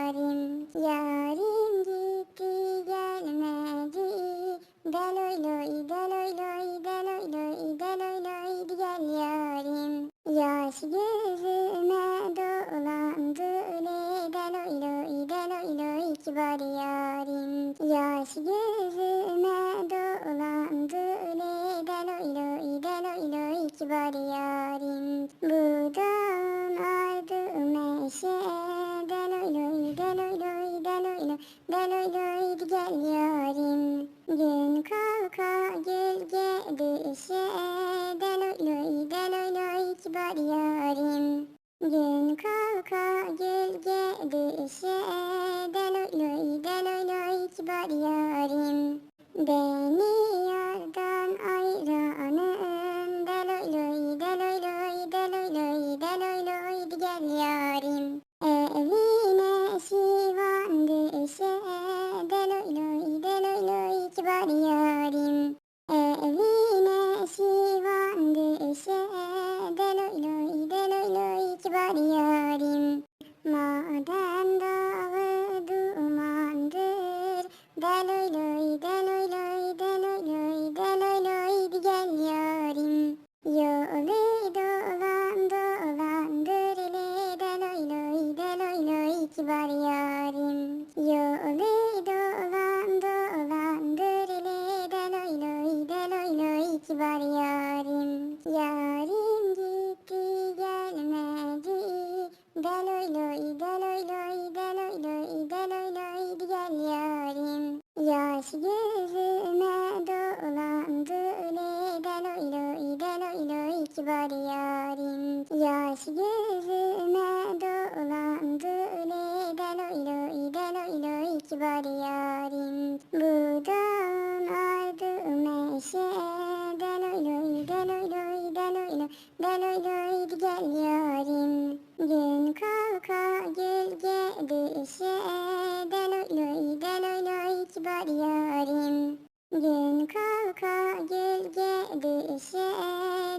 yarim Yarim gitti gelmedi. Deloy loy deloy loy deloy loy deloy loy gel yarim. Yaş gözüme dolandı le deloy loy deloy loy kibar yarim. Yaş gözüme kibar yarim Bu dağın ardı meşe deloy loy deloy loy deloy loy. Deloy loy gel yarim Gün kalka gölge düşe deloy loy deloy loy kibar yarim Gün kalka gölge düşe deloy loy deloy loy kibar yarim Beni loy yarim gitti gelmedi. Deloy loy deloy loy deloy loy deloy loy gel yarim. Yaş gözüme dolandı le deloy loy deloy loy kibar yarim. Yaş gözüme dolandı le deloy loy deloy loy kibar deloy loy gel Gün kalka gölge düşe deloy loy deloy loy kibar yarim Gün kalka gölge düşe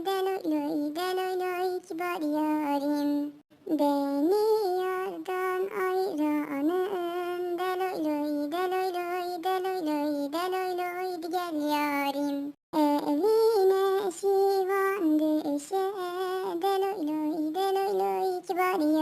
deloy loy deloy loy kibar yarim Beni yardan ayıranın deloy loy deloy loy deloy loy deloy loy gel yarim Evine loy